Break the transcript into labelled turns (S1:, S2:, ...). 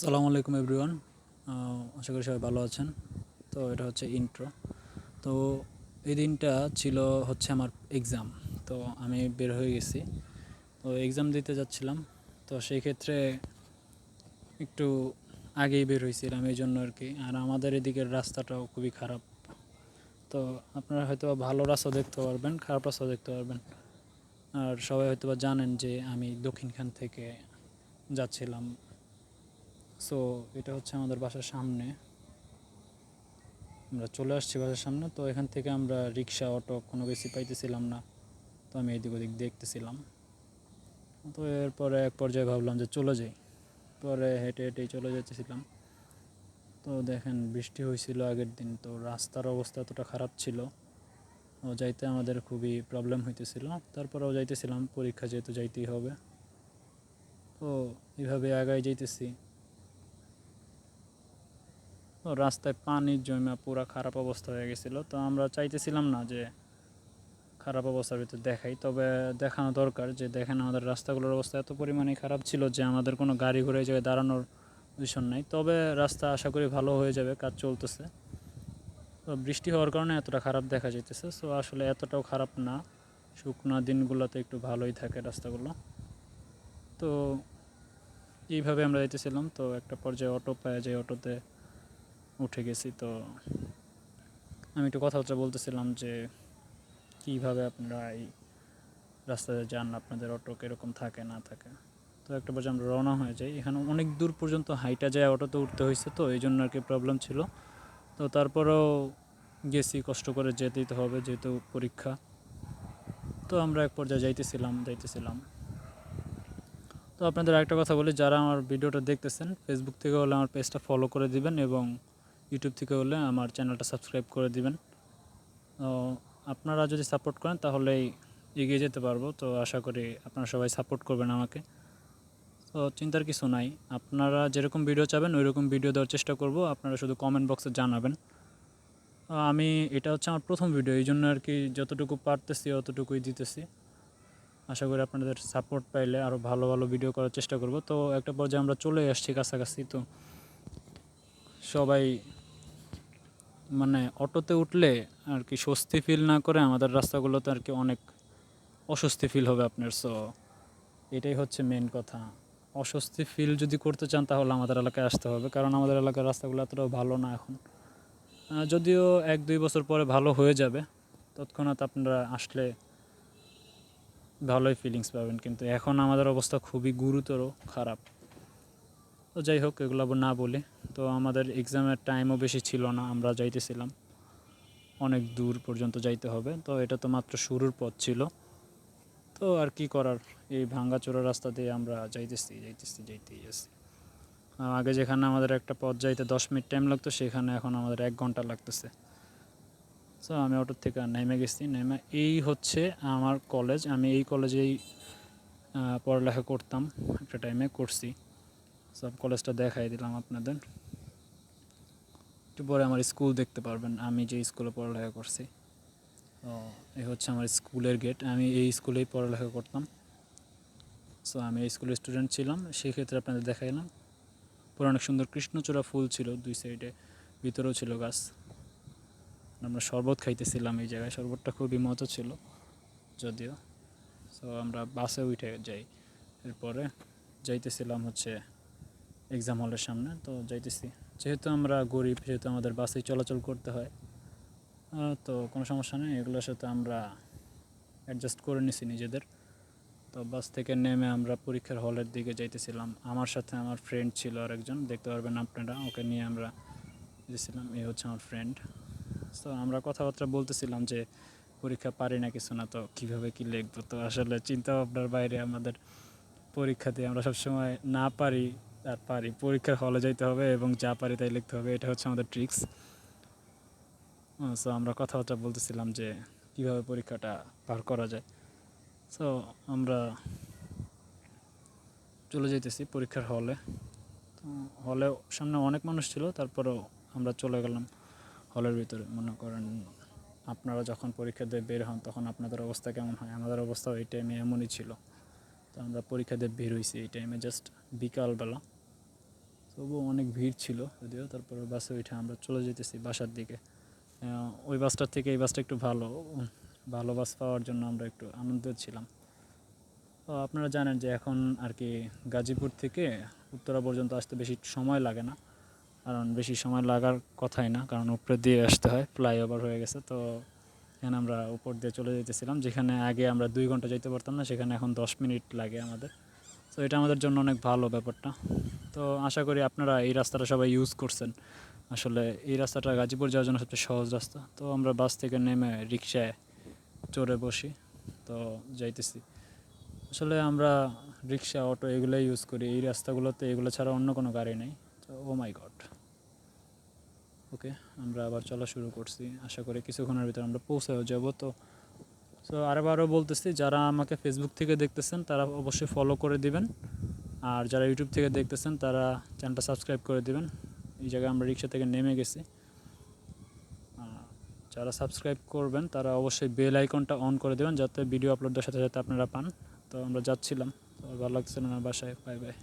S1: সালামু আলাইকুম এভরিওয়ান। আশা করি সবাই ভালো আছেন। তো এটা হচ্ছে ইন্ট্রো তো এই দিনটা ছিল হচ্ছে আমার এক্সাম তো আমি বের হয়ে গেছি। তো এক্সাম দিতে যাচ্ছিলাম। তো সেই ক্ষেত্রে একটু আগেই বের হয়েছিলাম এই জন্য আর কি। আর আমাদের এদিকের রাস্তাটাও খুবই খারাপ। তো আপনারা হয়তো ভালো রাস্তা দেখতে পারবেন, খারাপ রাস্তা দেখতে পারবেন। আর সবাই হয়তো জানেন যে আমি দক্ষিণখান থেকে যাচ্ছিলাম সো এটা হচ্ছে আমাদের বাসার সামনে। আমরা চলে আসছি বাসার সামনে, তো এখান থেকে আমরা রিক্সা, অটো কোনো কিছু পাইতেছিলাম না। তো আমি এদিক ওদিক দেখতেছিলাম। তো এরপরে এক পর্যায়ে ভাবলাম যে চলে যাই। পরে হেঁটে হেঁটেই চলে যেতেছিলাম তো দেখেন, বৃষ্টি হয়েছিল আগের দিন, তো রাস্তার অবস্থা এতটা খারাপ ছিল। ও যাইতে আমাদের খুবই প্রবলেম হইতেছিল। তারপরেও যাইতেছিলাম, পরীক্ষা যেহেতু যাইতেই হবে। তো এইভাবে আগায় যাইতেছি। তো রাস্তায় পানির জমা পুরা খারাপ অবস্থা হয়ে গেছিল। তো আমরা চাইতেছিলাম না যে খারাপ অবস্থার ভিতরে দেখাই। তবে দেখানো দরকার যে দেখেন আমাদের রাস্তাগুলোর অবস্থা এত পরিমাণে খারাপ ছিল যে আমাদের কোনো গাড়ি ঘোড়া এই জায়গায় দাঁড়ানোর দূষণ নাই। তবে রাস্তা আশা করি ভালো হয়ে যাবে, কাজ চলতেছে। তো বৃষ্টি হওয়ার কারণে এতটা খারাপ দেখা যাইতেছে। সো আসলে এতটাও খারাপ না। শুকনা দিনগুলোতে একটু ভালোই থাকে রাস্তাগুলো। তো এইভাবে আমরা যাইতেছিলাম। তো একটা পর্যায়ে অটো পাওয়া যায় অটোতে। উঠে গেছি, তো আমি একটু কথাবার্তা বলতেছিলাম যে কীভাবে আপনারা এই রাস্তাতে যান, আপনাদের অটো কীরকম থাকে, না থাকে। তো একটা পর্যায়ে আমরা রওনা হয়ে যাই। এখানে অনেক দূর পর্যন্ত হাইটা যায়, অটোতে উঠতে হয়েছে, তো এই জন্য আর কি প্রবলেম ছিল। তো তারপরেও গেছি, কষ্ট করে যেতেই তো হবে, যেহেতু পরীক্ষা। তো আমরা এক পর্যায়ে যাইতেছিলাম যাইতেছিলাম। তো আপনাদের একটা কথা বলি, যারা আমার ভিডিওটা দেখতেছেন ফেসবুক থেকে হলে আমার পেজটা ফলো করে দিবেন এবং ইউটিউব থেকে হলে আমার চ্যানেলটা সাবস্ক্রাইব করে দিবেন। আপনারা যদি সাপোর্ট করেন, তাহলেই এগিয়ে যেতে পারব। তো আশা করি আপনারা সবাই সাপোর্ট করবেন আমাকে। তো চিন্তার কিছু নাই। আপনারা যেরকম ভিডিও চাবেন ওই রকম ভিডিও দেওয়ার চেষ্টা করব। আপনারা শুধু কমেন্ট বক্সে জানাবেন। আমি, এটা হচ্ছে আমার প্রথম ভিডিও এই জন্য আর কি যতটুকু পারতেছি, অতটুকুই দিতেছি। আশা করি আপনাদের সাপোর্ট পাইলে আরও ভালো ভালো ভিডিও করার চেষ্টা করব। তো একটা পর্যায়ে আমরা চলে আসছি কাছাকাছি। তো সবাই মানে অটোতে উঠলে আর কি স্বস্তি ফিল না করে আমাদের রাস্তাগুলোতে আর কি অনেক অস্বস্তি ফিল হবে আপনার। সো এটাই হচ্ছে মেন কথা। অস্বস্তি ফিল যদি করতে চান তাহলে আমাদের এলাকায় আসতে হবে, কারণ আমাদের এলাকার রাস্তাগুলো এতটাও ভালো না এখন। যদিও এক দুই বছর পরে ভালো হয়ে যাবে, তৎক্ষণাৎ আপনারা আসলে ভালোই ফিলিংস পাবেন। কিন্তু এখন আমাদের অবস্থা খুবই গুরুতর খারাপ। তো যাই হোক এগুলো আবার না বলি। তো আমাদের এক্সামের টাইমও বেশি ছিল না আমরা যাইতেছিলাম। অনেক দূর পর্যন্ত যাইতে হবে। তো এটা তো মাত্র শুরুর পথ ছিল। তো আর কি করার? এই ভাঙ্গাচোরা রাস্তা দিয়ে আমরা যাইতেছি যাইতেছি যাইতেই আহ, আগে যেখানে আমাদের একটা পথ যাইতে দশ মিনিট টাইম লাগতো সেখানে এখন আমাদের এক ঘণ্টা লাগতেছে। সো আমি অটোর থেকে নেমে গেছি। নেমে এই হচ্ছে আমার কলেজ আমি এই কলেজেই পড়ালেখা করতাম একটা টাইমে করছি। সব কলেজটা দেখাই দিলাম আপনাদের। একটু পরে আমার স্কুল দেখতে পারবেন, আমি যে স্কুলে পড়ালেখা করছি। তো এই হচ্ছে আমার স্কুলের গেট আমি এই স্কুলেই পড়ালেখা করতাম। সো আমি এই স্কুলের স্টুডেন্ট ছিলাম, সেই ক্ষেত্রে আপনাদের দেখাইলাম পুরো অনেক সুন্দর কৃষ্ণচূড়া ফুল ছিল, দুই সাইডে ভিতরেও ছিল গাছ। আমরা শরবত খাইতেছিলাম এই জায়গায়, শরবতটা খুবই মজা ছিল, যদিও। সো আমরা বাসে উঠে যাই। এরপরে যাইতেছিলাম হচ্ছে এক্সাম হলের সামনে, তো যাইতেছি। যেহেতু আমরা গরিব, সেহেতু আমাদের বাসেই চলাচল করতে হয় তো কোনো সমস্যা নেই। এগুলোর সাথে আমরা অ্যাডজাস্ট করে নিছি নিজেদের। তো বাস থেকে নেমে আমরা পরীক্ষার হলের দিকে যাইতেছিলাম। আমার সাথে আমার ফ্রেন্ড ছিল আরেকজন, দেখতে পারবেন আপনারা, ওকে নিয়ে আমরা গেছিলাম। এই হচ্ছে আমার ফ্রেন্ড তো আমরা কথাবার্তা বলতেছিলাম যে, পরীক্ষা পারি না কিছু না, তো কীভাবে কী লিখব? তো আসলে চিন্তা ভাবনার বাইরে আমাদের পরীক্ষাতে আমরা সবসময় না পারি। আর পারি, পরীক্ষার হলে যাইতে হবে এবং যা পারি তাই লিখতে হবে, এটা হচ্ছে আমাদের ট্রিক্স সো আমরা কথাবার্তা বলতেছিলাম যে কীভাবে পরীক্ষাটা পার করা যায়। সো আমরা চলে যেতেছি পরীক্ষার হলে। তো হলে সামনে অনেক মানুষ ছিল, তারপরেও আমরা চলে গেলাম হলের ভিতরে। মনে করেন আপনারা যখন পরীক্ষা দিয়ে বের হন, তখন আপনাদের অবস্থা কেমন হয়? আমাদের অবস্থাও এই টাইমে এমনই ছিল। তো আমরা পরীক্ষা দিয়ে বের হয়েছি এই টাইমে জাস্ট বিকালবেলা। তবুও অনেক ভিড় ছিল যদিও, তারপর বাসে উঠে আমরা চলে যেতেছি বাসার দিকে। ওই বাসটার থেকে এই বাসটা একটু ভালো ভালো বাস পাওয়ার জন্য আমরা একটু আনন্দ ছিলাম। তো আপনারা জানেন যে এখন আর কি গাজীপুর থেকে উত্তরা পর্যন্ত আসতে বেশি সময় লাগে না, কারণ বেশি সময় লাগার কথাই না, কারণ উপরে দিয়ে আসতে হয়, ফ্লাইওভার হয়ে গেছে। তো এখানে আমরা উপর দিয়ে চলে যেতেছিলাম, যেখানে আগে আমরা দুই ঘণ্টা যেতে পারতাম না, সেখানে এখন দশ মিনিট লাগে আমাদের। তো এটা আমাদের জন্য অনেক ভালো ব্যাপারটা। তো আশা করি আপনারা এই রাস্তাটা সবাই ইউজ করছেন। আসলে এই রাস্তাটা গাজীপুর যাওয়ার জন্য সবচেয়ে সহজ রাস্তা। তো আমরা বাস থেকে নেমে রিক্সায় চড়ে বসি, তো যাইতেছি। আসলে আমরা রিক্সা, অটো এগুলো ইউজ করি। এই রাস্তাগুলোতে এগুলো ছাড়া অন্য কোনো গাড়ি নেই। তো ও মাই গড। ওকে, আমরা আবার চলা শুরু করছি। আশা করি কিছুক্ষণের ভিতরে আমরা পৌঁছেও যাব। তো সো আরেবারও বলতেছি, যারা আমাকে ফেসবুক থেকে দেখতেছেন, তারা অবশ্যই ফলো করে দিবেন। আর যারা ইউটিউব থেকে দেখতেছেন, তারা চ্যানেলটা সাবস্ক্রাইব করে দেবেন। এই জায়গায় আমরা রিক্সা থেকে নেমে গেছি। যারা সাবস্ক্রাইব করবেন, তারা অবশ্যই বেল আইকনটা অন করে দেবেন, যাতে ভিডিও আপলোডের সাথে সাথে আপনারা পান। তো আমরা যাচ্ছিলাম। তো ভালো লাগছিল না বাসায়। Bye bye